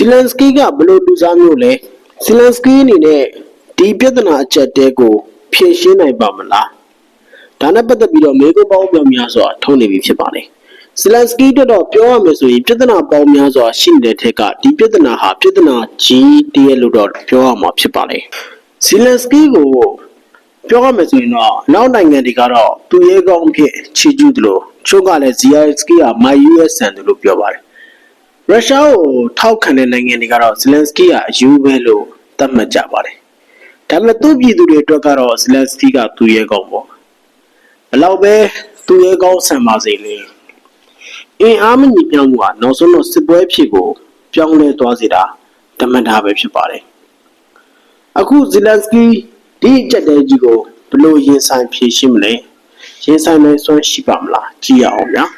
ဇီလန်စကီးကဘယ်လိုလူစားမျိုးလဲဇီလန်စကီးအနေနဲ့ဒီပြဿနာအချက်တဲကိုဖြေရှင်းနိုင်ပါမလားဒါနဲ့ပတ်သက်ပြီးတော့မေကွန်းပေါင်းပြောင်းများစွာထုံးနေပြီဖြစ်ပါတယ်ဇီလန်စကီးတို့တော့ပြောရမယ်ဆိုရင်ပြဿနာပေါင်းများစွာရှိနေတဲ့ထက်ကဒီပြဿနာဟာပြဿနာကြီးတည်းလို့တော့ပြောရမှာဖြစ်ပါတယ်ဇီလန်စကီးကိုပြောရမယ်ဆိုရင်တော့နောက်နိုင်ငံတွေကတော့သူရဲကောင်းအဖြစ်ချီးကျူးတယ်လို့ချို့ကလည်းဇီယာစကီးက my US ဆန်တယ်လို့ပြောပါတယ် ရုရှားကိုထောက်ခံတဲ့နိုင်ငံတွေကတော့ဇလန်စကီကအယူပဲလို့သတ်မှတ်ကြပါတယ်။ဒါပေမဲ့သူ့ပြည်သူတွေအတွက်ကတော့ဇလန်စကီကသူရဲကောင်းပေါ့။ဘလောက်ပဲသူရဲကောင်းဆန်ပါစေလေ။အင်အားမညီမျှမှုကနောက်ဆုံးတော့စစ်ပွဲဖြစ်ကိုပြောင်းလဲသွားစေတာတမန်တာပဲဖြစ်ပါတယ်။အခုဇလန်စကီဒီအကြက်တဲကြီးကိုဘယ်လိုရင်ဆိုင်ဖြေရှင်းမလဲ။ရင်ဆိုင်နိုင်စွမ်းရှိပါမလား။ကြည့်ရအောင်ဗျာ။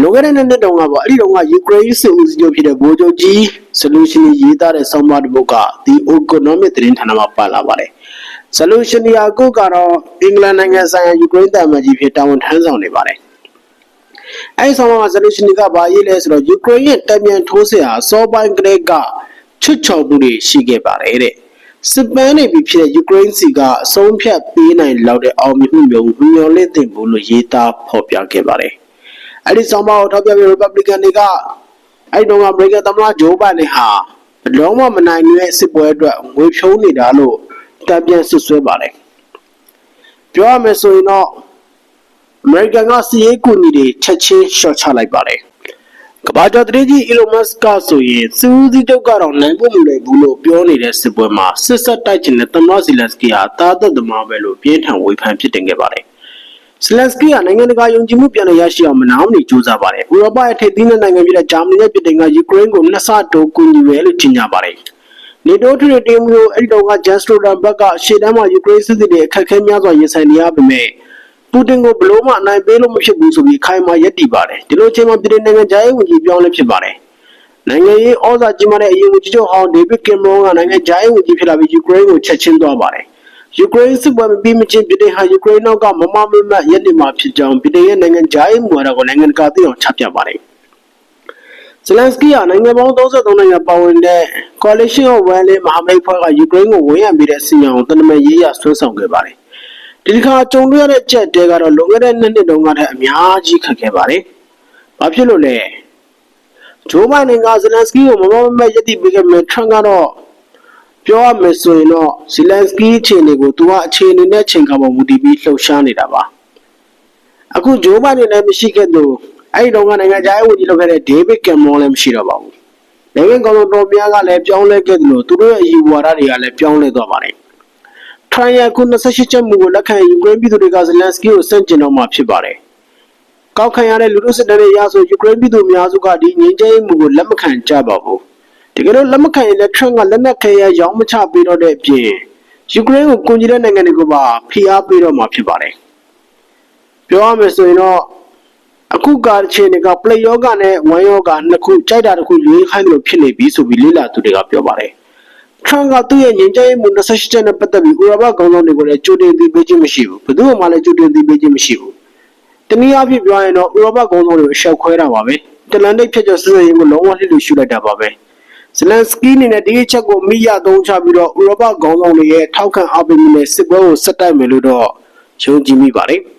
လွန်ခဲ့တဲ့နှစ်နှစ်တုန်းကပေါ့အဲ့ဒီတုန်းကယူကရိန်းစစ်ဦးစီးချုပ်ဖြစ်တဲ့ဗိုလ်ချုပ်ကြီး solution ရေးသားတဲ့ဆောင်းပါးတစ်ပုဒ်က The Economic သတင်းဌာနမှာပါလာပါတယ် solution ရာကုတ်ကတော့အင်္ဂလန်နိုင်ငံဆိုင်ရာယူကရိန်းတပ်မကြီးဖြစ်တာဝန်ထမ်းဆောင်နေပါတယ်အဲ့ဒီဆောင်းပါးက solution ကဘာရေးလဲဆိုတော့ယူကရိန်းရဲ့တံပြန်ထိုးစစ်ဟာစောပိုင်းကလေးကချွတ်ချော်မှုတွေရှိခဲ့ပါတယ်တဲ့စစ်ပန်းနေပြီဖြစ်တဲ့ယူကရိန်းစီကအဆုံးဖြတ်ပေးနိုင်လောက်တဲ့အောင်မြင်မှုမျိုးမျှော်လင့်တင်ဖို့လို့ရေးသားဖော်ပြခဲ့ပါတယ် အဲ့ဒီဆောင်မကိုထောက်ပြပြီး Republican တွေကအဲ့ဒီတော့အမေရိကန်သမ္မတဂျိုးဘိုင်ဒန်ဟာလုံးဝမနိုင်တဲ့စစ်ပွဲအတွက်ငွေဖြုံးနေတာလို့တံပြန်ဆွဆွဲပါတယ်ပြောရမယ်ဆိုရင်တော့အမေရိကန်ကစီးရေးကူညီတွေချက်ချင်းရှော့ချလိုက်ပါတယ်ကမ္ဘာကျော်တရေကြီး Elon Musk ကဆိုရင်စူးစီးတုတ်ကတော့နိုင်ဖို့မလွယ်ဘူးလို့ပြောနေတဲ့စစ်ပွဲမှာစစ်ဆက်တိုက်ချင်တဲ့သမ္မတဇီလန်စကီဟာတာသက်သမားပဲလို့ပြင်းထန်ဝေဖန်ဖြစ်တင်ခဲ့ပါတယ် ဇလန်စကီကနိုင်ငံတကာယုံကြည်မှုပြန်လည်ရရှိအောင်မနာမနေကြိုးစားပါတယ်။ဥရောပရဲ့ထိပ်သီးနိုင်ငံဖြစ်တဲ့ဂျာမနီနဲ့ဗြိတိန်ကယူကရိန်းကိုနှစ်ဆတိုးကူညီမယ်လို့ကြေညာပါတယ်။နေတိုးထရီတင်မျိုးအဲ့ဒီတော့ကဂျန်စတိုဒန်ဘက်ကရှေ့တန်းမှာယူကရိန်းစစ်သည်တွေအခက်အခဲများစွာရင်ဆိုင်နေရပေမဲ့ပူတင်ကိုဘလို့မှအနိုင်ပေးလို့မဖြစ်ဘူးဆိုပြီးခိုင်မာရပ်တည်ပါတယ်။ဒီလိုအချိန်မှာဗြိတိန်နိုင်ငံဂျာရေးဝန်ကြီးပြောင်းလဲဖြစ်ပါတယ်။နိုင်ငံရေးဩဇာကြီးမားတဲ့အရင်ဝန်ကြီးချုပ်ဟောင်းဒေးဗစ်ကင်မရွန်ကနိုင်ငံဂျာရေးဝန်ကြီးဖြစ်လာပြီးယူကရိန်းကိုချက်ချင်းသွားပါတယ်။ ယူကရိန်းစစ်ပွဲမပြီးမချင်းပြည်ထောင်ဟာယူကရိန်းနောက်ကမမမမတ်ရက်နေမှာဖြစ်ကြောင်းပြည်ထောင်ရဲ့နိုင်ငံခြားရေးမူဝါဒကိုနိုင်ငံတကာသိအောင်ချပြပါတယ်။ဇလန်စကီဟာနိုင်ငံပေါင်း33နိုင်ငံပါဝင်တဲ့ Coalition of One လေးမဟာမိတ်ဖွဲ့ကယူကရိန်းကိုဝန်ရံပြီးတဲ့စီအောင်တနမရေးရဆွမ်းဆောင်ခဲ့ပါတယ်။ဒီတစ်ခါကြုံတွေ့ရတဲ့ချက်တဲကတော့လွန်ခဲ့တဲ့နှစ်နှစ်တုန်းကတည်းကအများကြီးခက်ခဲပါတယ်။ဘာဖြစ်လို့လဲ။ဂျိုးဘိုင်ဒန်ကဇလန်စကီကိုမမမမတ်ရက်တည်ပေးခဲ့မယ်ထရန့်ကတော့ ပြောရမယ်ဆိုရင်တော့ဇီလန်စကီးအခြေအနေကိုသူကအခြေအနေနဲ့ချိန်ခါပေါ်မူတည်ပြီးလှုပ်ရှားနေတာပါအခုဂျိုးဘိုင်ဒန်လည်းမရှိခဲ့သူအဲ့ဒီတော့ကနိုင်ငံခြားရေးဝန်ကြီးလုပ်ခဲ့တဲ့ဒေးဗစ်ကင်မောလည်းမရှိတော့ပါဘူးနိုင်ငံကောင်တော်များကလည်းပြောင်းလဲခဲ့တယ်လို့သူတို့ရဲ့အယူဝါဒတွေကလည်းပြောင်းလဲသွားပါတယ်ထရန်ယာခု28ချက်မူကိုလက်ခံယူကရိန်းပြည်သူတွေကဇီလန်စကီးကိုစန့်ကျင်တော့မှာဖြစ်ပါတယ်ကောက်ခံရတဲ့လူထုစစ်တမ်းတွေအရဆိုယူကရိန်းပြည်သူအများစုကဒီငြိမ်းချမ်းရေးမူကိုလက်မခံကြပါဘူး တကယ်လို့လက်မခံရင်လည်းထရန့်ကလက်နက်ခဲယရောင်းမချပေးတော့တဲ့အပြင်ယူကရိန်းကိုကုန်ကြီးတဲ့နိုင်ငံတွေကိုပါဖိအားပေးတော့မှာဖြစ်ပါတယ်။ပြောရမယ်ဆိုရင်တော့အခုကအခြေအနေကပလေယောဂနဲ့ဝမ်ယောဂနှစ်ခုကြိုက်တာတစ်ခုရွေးခိုင်းလို့ဖြစ်နေပြီဆိုပြီးလေ့လာသူတွေကပြောပါတယ်။ထရန့်ကသူ့ရဲ့ငြိမ်းချမ်းရေးမှု28ချက်နဲ့ပတ်သက်ပြီးဥရောပကောင်ဆောင်တွေကိုလည်းကြိုတင်သိပေးခြင်းမရှိဘူး။ဘယ်သူမှလည်းကြိုတင်သိပေးခြင်းမရှိဘူး။တနည်းအားဖြင့်ပြောရင်တော့ဥရောပကောင်ဆောင်တွေကိုအရှောက်ခွဲတာပါပဲ။တလန်တိတ်ဖြတ်ကျော်စစ်စင်ရေးကိုလုံးဝလှစ်လို့ရှုလိုက်တာပါပဲ။ ဇလန်စကီးအနေနဲ့ဒီအချက်ကိုမိရသုံးချပြီးတော့ဥရောပခေါင်းဆောင်တွေရဲ့ထောက်ခံအားပေးမှုနဲ့စစ်ပွဲကိုဆက်တိုက်မယ်လို့တော့ယုံကြည်မိပါတယ်။